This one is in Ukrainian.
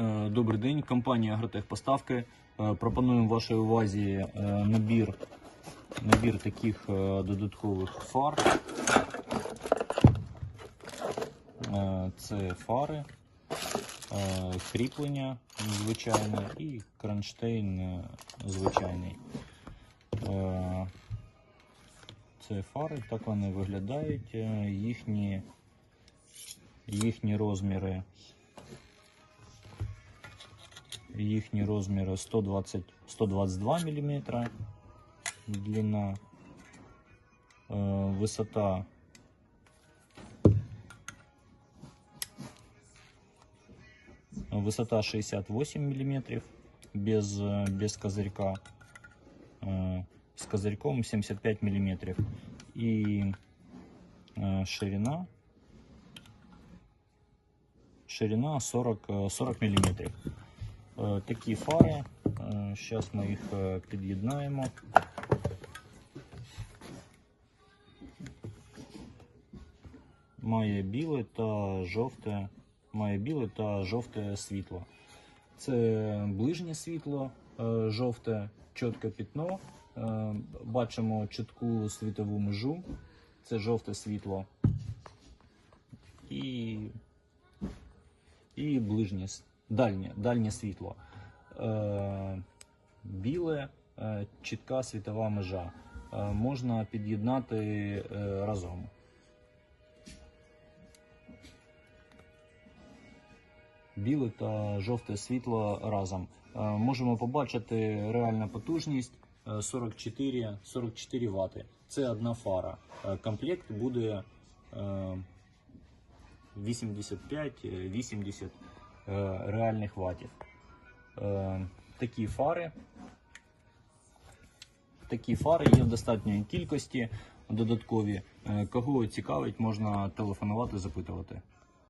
Е, Добрий день, компанія Агротехпоставки. Е, Пропонуємо вашій увазі е, набір, набір таких додаткових фар. Це фари, кріплення звичайне і кронштейн звичайний. Це фари, так вони виглядають. Їхні, їхні розміри їхні розміри 120, 122 мм длина, е, висота высота 68 мм без, э, без козырька, э, с козырьком 75 мм и э, ширина ширина 40, э, 40 мм. Е, Такі фари. Зараз ми їх е, під'єднаємо. Має біле та жовте, має біле та жовте світло. Це ближнє світло, е, жовте, чітке пітно. Е, Бачимо чітку світову межу. Це жовте світло. І, і ближнє с- дальнє, дальнє світло. Е, біле, е, чітка світова межа. Е, можна під'єднати е, разом. Біле та жовте світло разом. Е, можемо побачити реальна потужність е, 44, 44 Вт. Це одна фара. Е, комплект буде е, 85-80 е, реальних ватів. Е, Такі фари. Такі фари є в достатньої кількості додаткові. Е, Кого цікавить, можна телефонувати, запитувати.